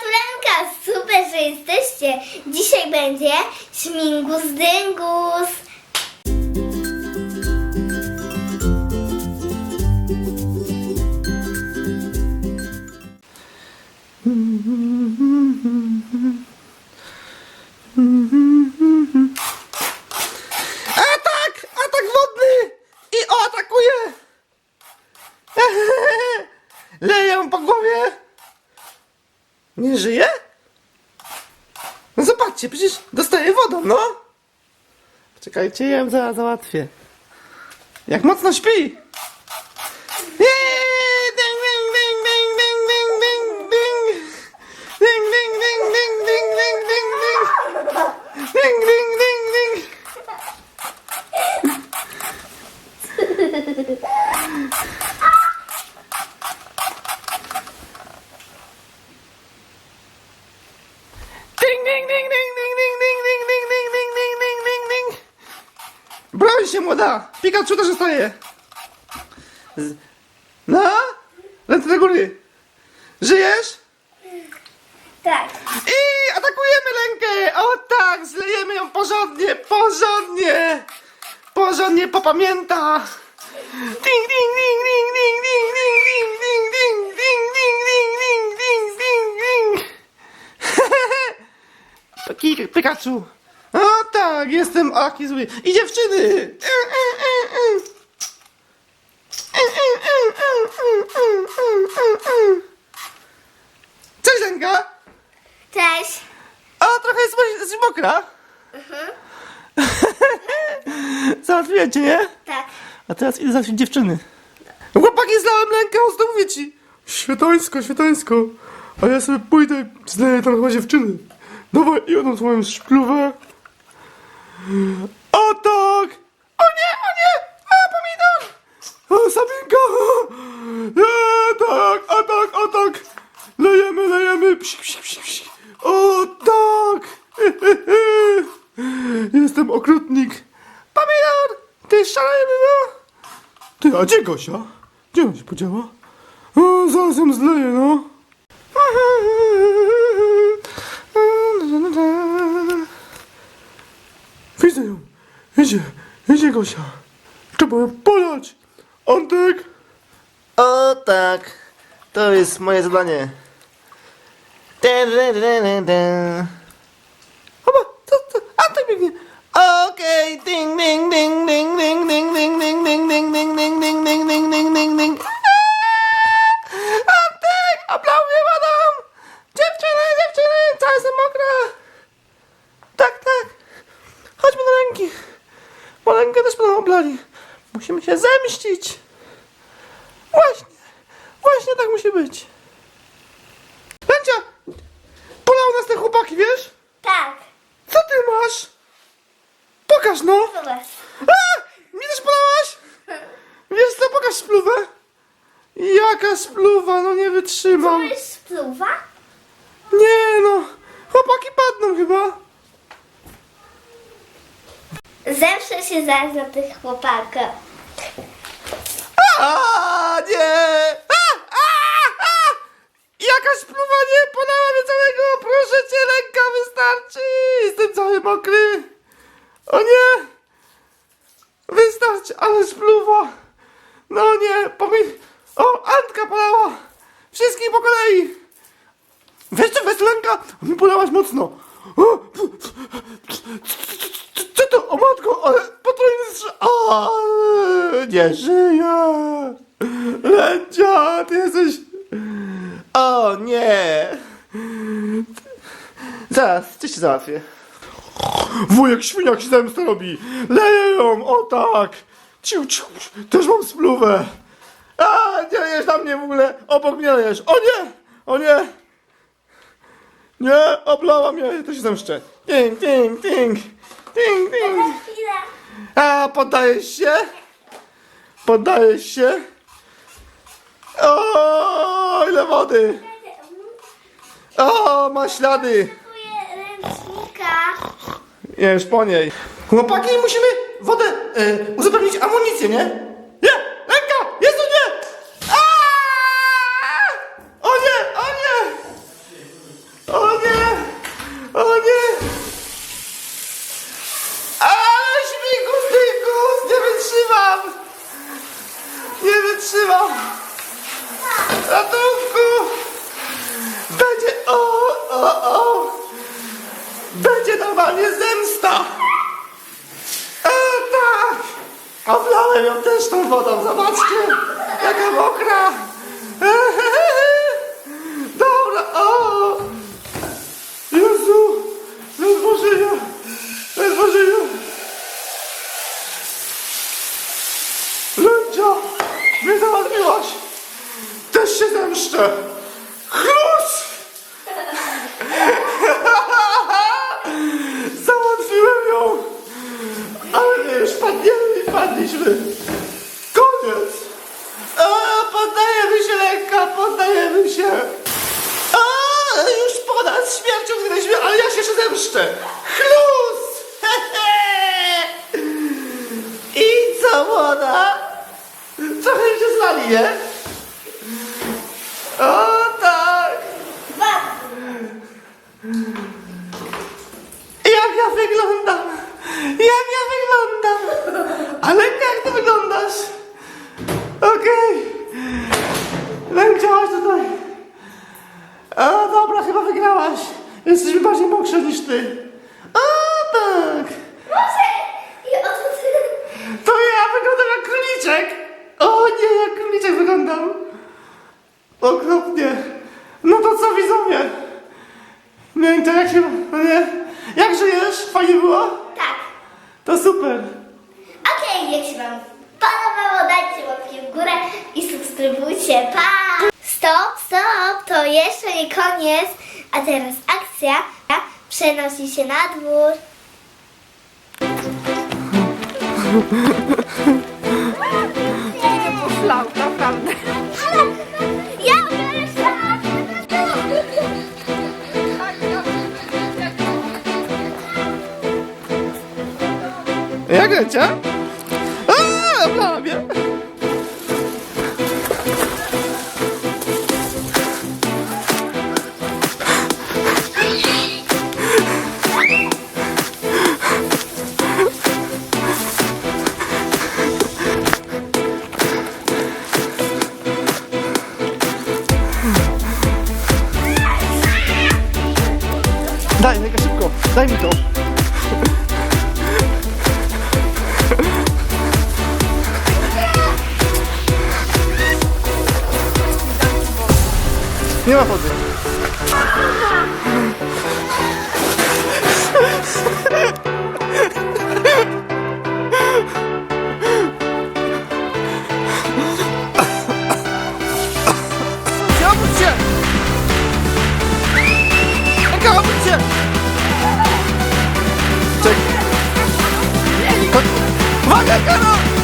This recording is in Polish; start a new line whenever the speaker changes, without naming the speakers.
Natulenka, super, że jesteście. Dzisiaj będzie śmigus dyngus.
Zobaczcie, przecież dostaje wodą, no! Czekajcie, ja ją zaraz załatwię. Jak mocno śpi! Broń się, młoda! Pikachu też zostaje! Z- No? Ręce do góry! Żyjesz?
Tak.
I atakujemy Lenkę! O tak! Zlejemy ją porządnie! Porządnie! Porządnie popamięta! Ding, ding, ding, ding, ding, ding, ding, ding, ding, ding, ding, ding, ding, ding, ding, ding. Piki- Pikachu! Tak! Jestem aki zły! I dziewczyny! Cześć Lenka!
Cześć.
O, trochę jest, jest mokra. Załatwiłem cię, nie?
Tak.
A teraz idę załatwić dziewczyny. Chłopaki, zlałem lękę, ostro mówię ci. Świetańsko, świetańsko. A ja sobie pójdę, zleję tam chyba dziewczyny. Dawaj, i oddam swoją szplówę. O tak! O nie, o nie! A, pomidor! O, Sabinka! Nie, tak, a tak, a tak! Lejemy, lejemy! Psik, psik, psik, psik. O tak! Jestem okrutnik. Pomidor! Ty szalony, no! Ty, a gdzie Gosia? Gdzie ona się podziała? O, zaraz ją zleję, no. Idzie Gosia. Trzeba ją polać. Antek. O tak, to jest moje zadanie. Chyba, to, to, Antek biegnie. Okej, ding, ding, ding, ding, ding, ding, ding, ding, ding, ding, ding, ding, ding, ding, ding, ding, ding, ding. Antek, mnie wodą. Dziewczyny, dziewczyny, cała jestem mokra. Tak, tak. Chodźmy do ręki. Bo rękę Musimy się zemścić. Właśnie. Właśnie tak musi być. Lęcia! Polał nas te chłopaki, wiesz?
Tak.
Co ty masz? Pokaż no!
Zobacz.
A! Mnie też polałaś? Wiesz co, pokaż spluwę. Jaka spluwa, no nie
To
wytrzymam.
jest spluwa?
Nie no, chłopaki padną chyba.
Zemszę się zaraz na tych chłopakach.
A nie! A, a, a! Jaka spluwa nie polała mnie całego! Proszę cię, lęka wystarczy! Jestem cały mokry! O nie! Wystarczy, ale spluwa! No nie, pomin... O, Antka polała! Wszystkich po kolei! Weź to, lęka! Mi polałaś mocno! O, co to? O matko, ale strzał! Nie żyję! Lęcia, ty jesteś... O nie! Zaraz, coś ci załatwię. Wujek świniak się zemsta robi! Leję ją, o tak! Ciu, ciu, też mam spluwę! A, nie lejesz na mnie w ogóle! Obok mnie lejesz! O nie! O nie! Nie, oblała mnie, to się zemszczę. Ding, ding, ding! Ding, ding! A, poddajesz się? Poddajesz się? O, ile wody! O, ma ślady!
Ręcznika.
Już po niej. Chłopaki, musimy wodę e, uzupełnić amunicję, nie? Będzie normalnie zemsta! E, tak! Oblałem ją też tą wodą, zobaczcie! Jaka mokra! Padliśmy! Koniec! A, poddajemy się lekka, poddajemy się! A, już ponad śmiercią zgryźmy, ale ja się jeszcze zemszczę! Chlus! I co, młoda? Trochę się zlali, nie? O tak! Jak ja wyglądam? Jak ja wyglądam? Ale jak ty wyglądasz? Okej. Okay. chodź tutaj. A dobra, chyba wygrałaś. Jesteś bardziej mokrze niż ty. A tak.
Może i to
ja wyglądam jak króliczek. O nie, jak króliczek wyglądam. Okropnie. No to co widzowie? Nie, i to jak się... No nie. Jak żyjesz? Fajnie było?
Tak.
To super.
Jak się wam podobało, dajcie łapki w górę i subskrybujcie. Pa! Stop, stop, to jeszcze nie koniec. A teraz akcja przenosi się na dwór.
Szlał, naprawdę.
Ja!
Jak lecie? Daj, mega szybko, daj mi to. Nie ma wody. 我が家の